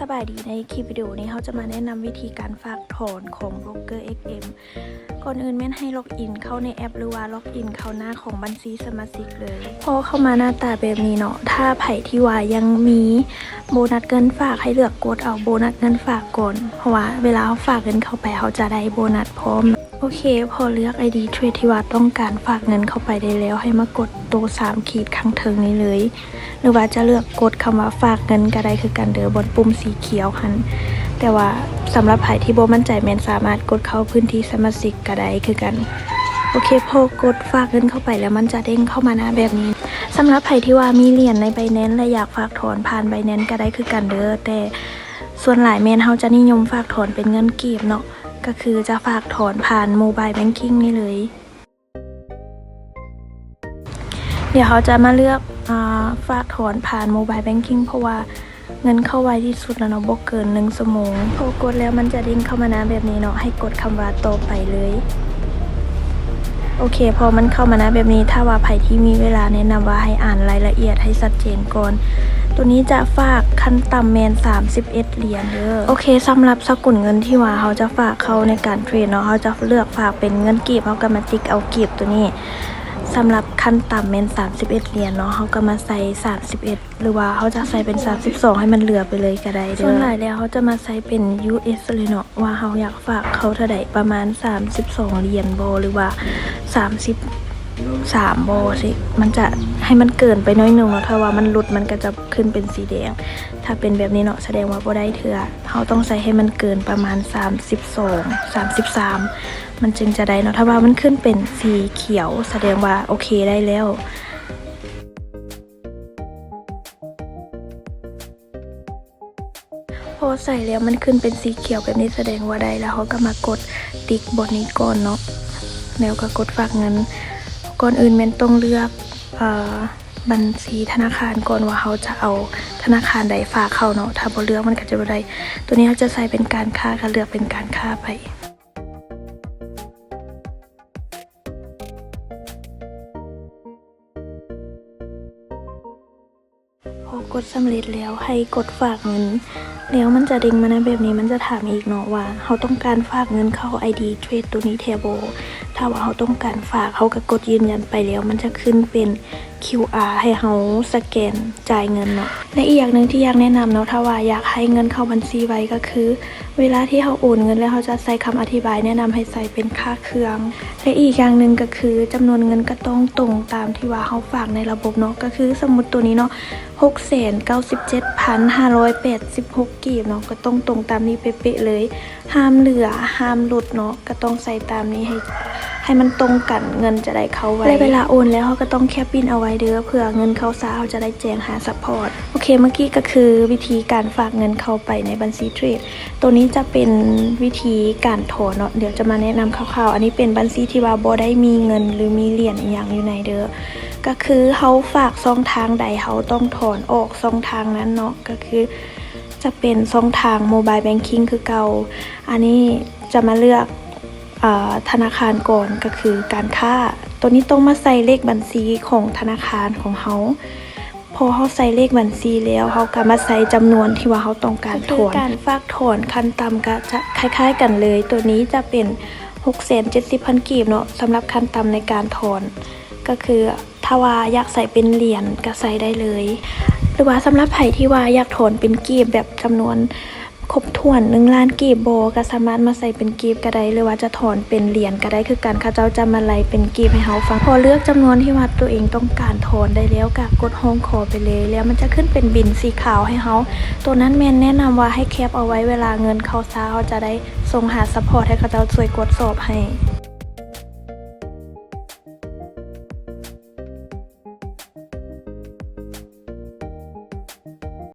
สบายดีในคลิปวิดีโอนี้เขาจะมาแนะนำวิธีการฝากถอนของโบรกเกอร์ XM ก่อนอื่นแม่นให้ล็อกอินเข้าในแอปหรือว่าล็อกอินเข้าหน้าของบัญชีสมาชิกเลย พอเข้ามาหน้าตาแบบนี้เนาะถ้าไผ่ที่ว่ายังมีโบนัสเงินฝากให้เลือกกดเอาโบนัสเงินฝากก่อนเพราะว่าเวลาเขาฝากเงินเข้าไปเขาจะได้โบนัสพร้อม โอเค พอเลือก ID เทรดที่ว่าต้องการฝากเงินเข้าไปได้แล้ว ให้มากดตัว3ขีดข้างเทิงนี้เลย หรือว่าจะเลือกกดคำว่าฝากเงินก็ได้คือกันเด้อบนปุ่มสีเขียวหัน แต่ว่าสำหรับไผที่บ่มั่นใจแมนสามารถกดเข้าพื้นที่สมาชิกก็ได้คือกันโอเคพอกดฝากเงินเข้าไปแล้วมันจะเด้งเข้ามาหน้าแบบนี้สำหรับไผที่ว่ามีเหรียญในไบแนนและอยากฝากถอนผ่านไบแนนก็ได้คือกันเด้อแต่ส่วนหลายแมนเฮาจะนิยมฝากถอนเป็นเงินกีบเนาะ ก็คือจะฝากถอนผ่านโมบายแบงกิ้งนี่เลย เดี๋ยวเขาจะมาเลือกอฝากถอนผ่านโมบายแบงกิ้งเพราะว่าเงินเข้าไวที่สุดแล้วเนาะบ่เกินหนึ่งชั่วโมงพอกดแล้วมันจะเด้งเข้ามาน้าแบบนี้เนาะให้กดคำว่าต่อไปเลย โอเค พอมันเข้ามาน้าแบบนี้ถ้าว่าใครที่มีเวลาแนะนำว่าให้อ่านรายละเอียดให้ชัดเจนก่อน ตัวนี้จะฝากขั้นต่ำแมน 31 เหรียญเด้อโอเคสำหรับสกุลเงินที่ว่าเขาจะฝากเขาในการเทรดเนาะเขาจะเลือกฝากเป็นเงินกีบเขาก็มาติ๊กเอากีบตัวนี้สำหรับขั้นต่ำเป็น31 เหรียญเนาะเขาก็มาใส่ 31 หรือว่าเขาจะใส่เป็น 32 ให้มันเหลือไปเลยก็ได้เด้อส่วนหลายแล้วเขาจะมาใส่เป็น US เลยเนาะว่าเขาอยากฝากเขาเท่าใดประมาณ 32 เหรียญโบหรือว่า 30 3โบสิ มันจะให้มันเกินไปน้อยหนึงเนาะถ้าว่ามันหลุดมันก็จะขึ้นเป็นสีแดง ถ้าเป็นแบบนี้เนาะแสดงว่าโบได้เถื่อเขาต้องใส่ให้มันเกินประมาณ 32 33 มันจึงจะได้เนาะถ้าว่ามันขึ้นเป็นสีเขียว แสดงว่าโอเคได้แล้วพอใส่แล้วมันขึ้นเป็นสีเขียวแบบนี้แสดงว่าได้แล้วเขาก็มากดติ๊กบนนี้ก่อนเนาะแล้วก็กดฝากเงิน ก่อนอื่นเมนต้องเลือกอบัญชีธนาคารก่อนว่าเขาจะเอาธนาคารใดฝากเข้าเนาะถ้าบ่เลือกมันก็จะบ่ได้ตัวนี้เขาจะใส่เป็นการค้าก็เลือกเป็นการค้าไป กดสำเร็จแล้วให้กดฝากเงิน แล้วมันจะเด้งมานะแบบนี้มันจะถามอีกเนาะว่าเขาต้องการฝากเงินเข้า ID Trade ตัวนี้เทโบถ้าว่าเขาต้องการฝากเขาก็กดยืนยันไปแล้ว มันจะขึ้นเป็น QR ให้เขาสแกนจ่ายเงินเนาะและอีกอย่างหนึ่งที่อยากแนะนำเนาะถ้าว่าอยากให้เงินเข้าบัญชีไว้ก็คือ เวลาที่เขาโอนเงินแล้วเขาจะใส่คำอธิบายแนะนำให้ใส่เป็นค่าเครื่องและอีกอย่างหนึ่งก็คือจำนวนเงินก็ต้องตรงตามที่ว่าเขาฝากในระบบเนาะก็คือสมมติตัวนี้เนาะหกแสนเก้าสิบเจ็ดพันห้าร้อยแปดสิบหกกีบเนาะก็ต้องตรงตามนี้เป๊ะๆเลย ห้ามเหลือห้ามหลุดเนาะก็ต้องใส่ตามนี้ให้ ให้มันตรงกันเงินจะได้เข้าไว้เวลาโอนแล้วเขาก็ต้องแคปปิ้นเอาไว้เด้อเผื่อเงินเข้าซาเขาจะได้แจ้งหาซัพพอร์ตโอเคเมื่อกี้ก็คือวิธีการฝากเงินเข้าไปในบัญชีเทรดตัวนี้จะเป็นวิธีการถอนเนาะเดี๋ยวจะมาแนะนำคร่าวๆ อันนี้เป็นบัญชีที่ว่าบได้มีเงินหรือมีเหรียญอย่างอยู่ในเด้อก็คือเขาฝากช่องทางใดเขาต้องถอนออกช่องทางนั้นเนาะก็คือจะเป็นช่องทางโมบายแบงกิ้งคือเก่า อันนี้จะมาเลือก ธนาคารก่อนก็คือการค่าตัวนี้ต้องมาใส่เลขบัญชีของธนาคารของเขาพอเขาใส่เลขบัญชีแล้วเขาก็มาใส่จำนวนที่ว่าเขาต้องการถอนการฝากถอนขั้นต่ำก็จะคล้าย ๆ กันเลย ตัวนี้จะเป็น6 7 0 0 0 0กีบเนาะสำหรับขั้นต่ำในการถอน ก็คือถ้าว่าอยากใส่เป็นเหรียญก็ใส่ได้เลย หรือว่าสำหรับไผ่ที่ว่าอยากถอนเป็นกีบแบบจำนวน ครบถ้วนหนึ่งล้านกีบโบก็สามารถมาใส่เป็นกีบก็ได้หรือว่าจะถอนเป็นเหรียญก็ได้คือการข้าเจ้าจะมาไล่เป็นกีบให้เขาฟัง พอเลือกจำนวนที่วัดตัวเองต้องการถอนได้แล้วก็กดห้องคอไปเลย แล้วมันจะขึ้นเป็นบินสีขาวให้เขาตัวนั้นแมนแนะนำว่าให้แคปเอาไว้เวลาเงินเขาซาเขาจะได้ส่งหาซัพพอร์ตให้ข้าเจ้าช่วยกดสอบให้